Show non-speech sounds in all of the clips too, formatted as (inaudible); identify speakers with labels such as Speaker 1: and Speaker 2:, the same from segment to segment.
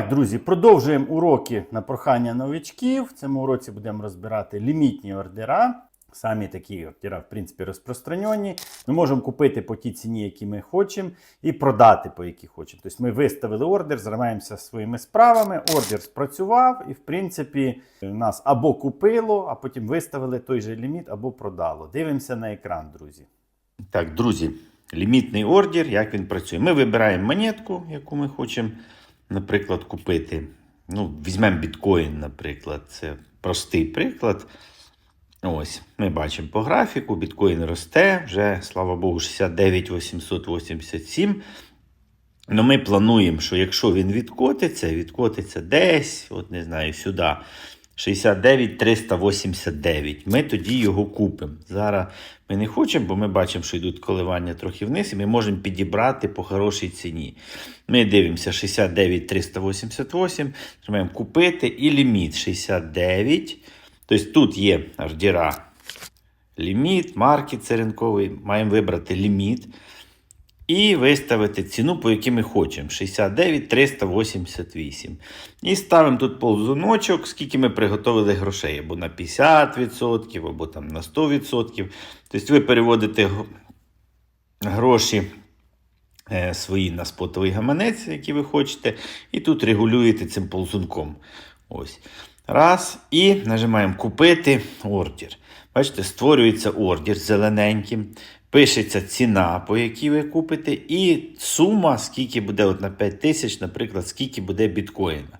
Speaker 1: Так, друзі, продовжуємо уроки на прохання новичків. В цьому уроці будемо розбирати лімітні ордера. Самі такі ордера, в принципі, розпространені. Ми можемо купити по тій ціні, які ми хочемо, і продати по якій хочемо. Тобто ми виставили ордер, займаємося своїми справами. Ордер спрацював, і в принципі нас або купило, а потім виставили той же ліміт, або продало. Дивимося на екран, друзі.
Speaker 2: Так, друзі, лімітний ордер, як він працює? Ми вибираємо монетку, яку ми хочемо, наприклад, купити. Ну, візьмемо біткоін, наприклад, це простий приклад. Ось, ми бачимо по графіку, біткоін росте, вже, слава Богу, 69 887. Ну, ми плануємо, що якщо він відкотиться, відкотиться десь, от не знаю, сюди. 69 389. Ми тоді його купимо. Зараз ми не хочемо, бо ми бачимо, що йдуть коливання трохи вниз, і ми можемо підібрати по хорошій ціні. Ми дивимося 69 388, нажимаємо купити і ліміт 69. Тобто тут є ордера. Ліміт, маркет це ринковий. Маємо вибрати ліміт і виставити ціну, по якій ми хочемо. 69 388. І ставимо тут ползуночок, скільки ми приготовили грошей, або на 50%, або там на 100%. Тобто ви переводите гроші е, свої на спотовий гаманець, який ви хочете, і тут регулюєте цим ползунком. Ось. Раз. І нажимаємо купити ордер. Бачите, створюється ордер зелененьким. Пишеться ціна, по якій ви купите, і сума, скільки буде от на 5 тисяч, наприклад, скільки буде біткоїна.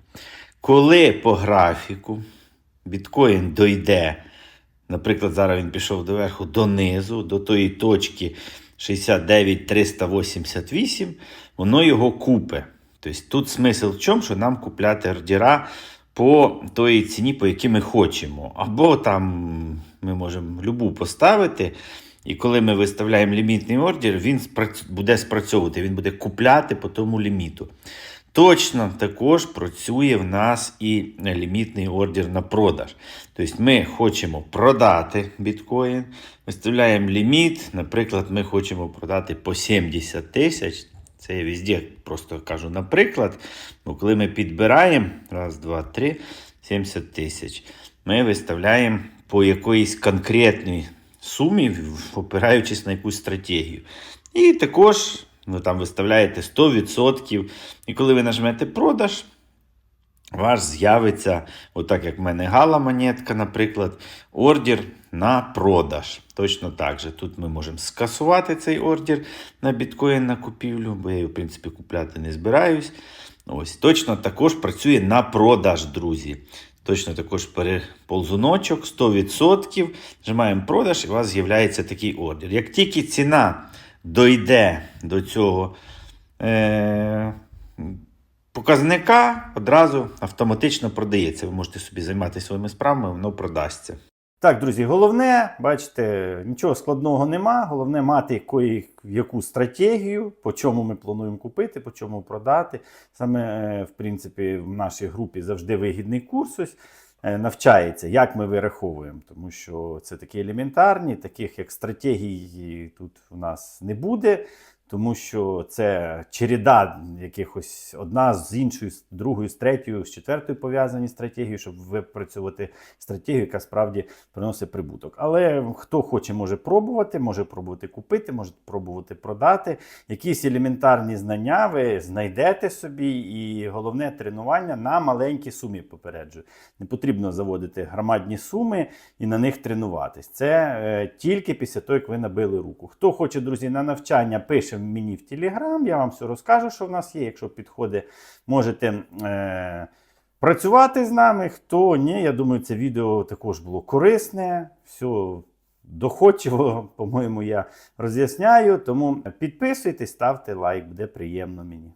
Speaker 2: Коли по графіку біткоін дойде, наприклад, зараз він пішов доверху донизу, до тої точки 69 388, воно його купе. Тобто тут смисл в чому, що нам купляти ордера по той ціні, по якій ми хочемо. Або там ми можемо любу поставити. І коли ми виставляємо лімітний ордер, він буде спрацьовувати, він буде купляти по тому ліміту. Точно також працює в нас і лімітний ордер на продаж. Тобто ми хочемо продати біткоін, виставляємо ліміт. Наприклад, ми хочемо продати по 70 тисяч. Це я везде просто кажу наприклад. Бо коли ми підбираємо, раз, два, три, 70 тисяч, ми виставляємо по якоїсь конкретній сумі, опираючись на якусь стратегію. І також ви там виставляєте 100%. І коли ви нажмете продаж, ваш з'явиться, отак як в мене гала монетка, наприклад, ордер на продаж. Точно так же. Тут ми можемо скасувати цей ордер на біткоін на купівлю, бо я його, в принципі, купляти не збираюсь. Ось, точно також працює на продаж, друзі. Точно також переползуночок 100%. Нажимаємо продаж, і у вас з'являється такий ордер. Як тільки ціна дойде до цього е- показника, одразу автоматично продається. Ви можете собі займатися своїми справами, воно продасться.
Speaker 1: Так, друзі, головне, бачите, нічого складного нема. Головне мати якої, яку стратегію, по чому ми плануємо купити, по чому продати. Саме, е, в принципі, в нашій групі завжди вигідний курс ось, е, навчається, як ми вираховуємо. Тому що це такі елементарні, таких як стратегій тут у нас не буде. Тому що це череда якихось одна з іншою, з другою, з третьою, з четвертою пов'язані стратегії, щоб випрацювати стратегію, яка справді приносить прибуток. Але хто хоче, може пробувати, може пробувати купити, може пробувати продати. Якісь елементарні знання ви знайдете собі, і головне тренування на маленькій сумі попереджую. Не потрібно заводити громадні суми і на них тренуватись. Це е, тільки після того, як ви набили руку. Хто хоче, друзі, на навчання, пише мені в Телеграм, я вам все розкажу, що в нас є. Якщо підходить, можете. Е, Працювати з нами, хто ні, я думаю, це відео також було корисне, все доходчиво, (laughs) по-моєму, я роз'ясняю. Тому підписуйтесь, ставте лайк, буде приємно мені.